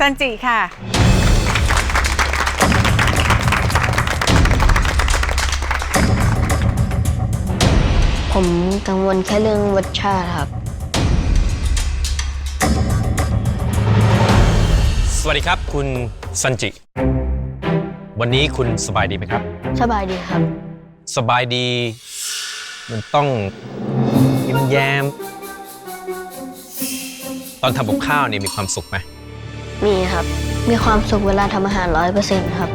ซันจิค่ะ ผมกังวลแค่เรื่องรสชาติครับ สวัสดีครับ คุณซันจิ วันนี้คุณสบายดีไหมครับ สบายดีครับ สบายดี มันต้องยิ้มแย้ม ตอนทำกับข้าวเนี่ยมีความสุขไหม มีครับ มีความสุขเวลาทำอาหารร้อยเปอร์เซ็นต์ครับ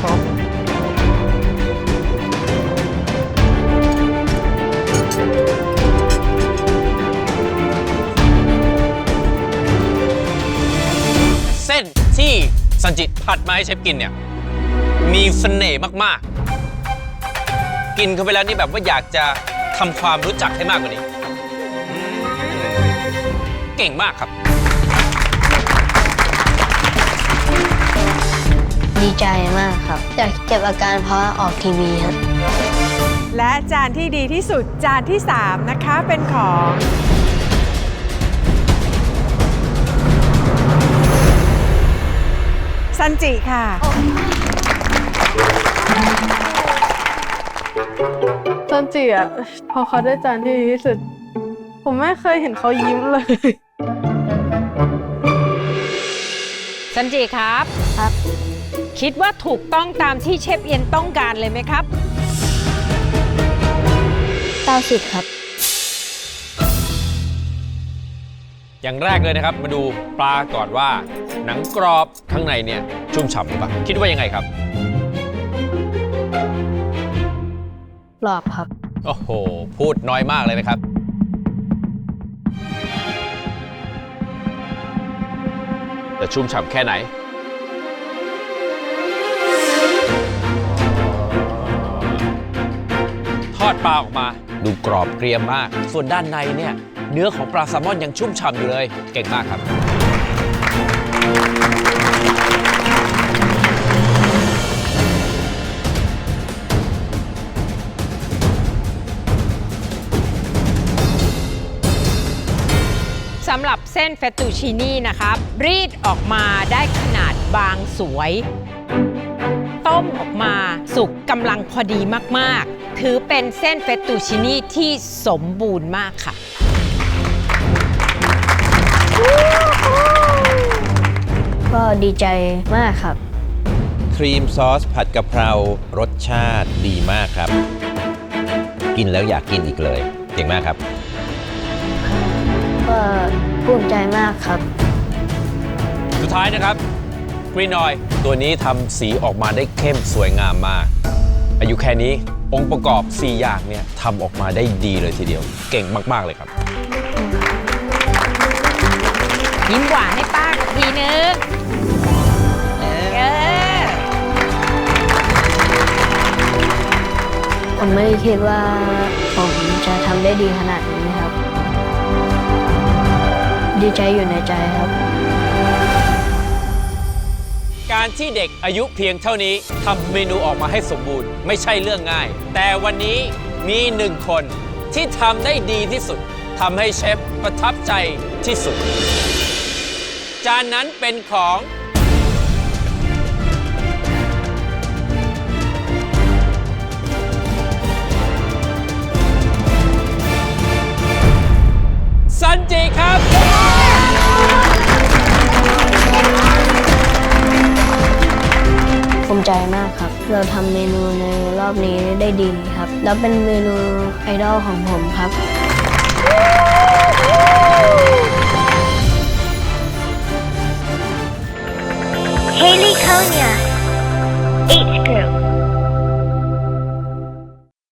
ครบเส้นที่ซันจิตผัดมาให้เชฟกินเนี่ย มีเสน่ห์มาก ๆ กินเข้าไปแล้วนี่แบบว่าอยากจะทำความรู้จักให้มากกว่านี้ เก่งมากครับ ดีใจมากครับอยากเก็บอาการเพราะออกทีวีครับ และจานที่ดีที่สุดจานที่ 3 นะคะเป็นของซันจิค่ะ ซันจิอะ พอเขาได้จานที่ดีที่สุด ผมไม่เคยเห็นเขายิ้มเลย ซันจิครับ ครับ คิดว่าถูกต้องตามที่เชฟเอียนต้องการเลยไหมครับ90ครับ อย่างแรกเลยนะครับ มาดูปลาก่อนว่า หนังกรอบข้างในเนี่ยชุ่มฉ่ำหรือเปล่าคิดว่ายังไงครับ กรอบครับ โอ้โห พูดน้อยมากเลยนะครับ จะชุ่มฉ่ำแค่ไหน ทอดปลาออกมาดูกรอบเกรียมมาก ส่วนด้านในเนี่ย เนื้อของปลาแซลมอนยังชุ่มฉ่ำอยู่เลย เก่งมากครับำหรับเส้นเฟตตูชินี่นะครับ รีดออกมาได้ขนาดบางสวย ต้มออกมาสุกกำลังพอดีมาก ๆ ถือเป็นเส้นเฟตตูชินี่ที่สมบูรณ์มากค่ะ ก็ดีใจมากครับ ครีมซอสผัดกะเพรารสชาติดีมากครับ กินแล้วอยากกินอีกเลย เก่งมากครับก็ ภูมิใจมากครับ สุดท้ายนะครับกรีนออยตัวนี้ทำสีออกมาได้เข้มสวยงามมาก อายุแค่นี้องค์ประกอบ 4 อย่างเนี่ยทำออกมาได้ดีเลยทีเดียว เก่งมาก ๆ เลยครับ ยิ้มหวานให้ป้ากันทีนึงเออผมไม่ได้คิดว่าผมจะทำได้ดีขนาดนี้ครับ ดีใจอยู่ในใจครับ การที่เด็กอายุเพียงเท่านี้ทำเมนูออกมาให้สมบูรณ์ ไม่ใช่เรื่องง่าย แต่วันนี้มีหนึ่งคนที่ทำได้ดีที่สุดทำให้เชฟประทับใจที่สุด จานนั้นเป็นของ ใจมากครับ เราทำเมนูในรอบนี้ได้ดีครับ แล้วเป็นเมนูไอดอลของผมครับ Haley Konya, H group.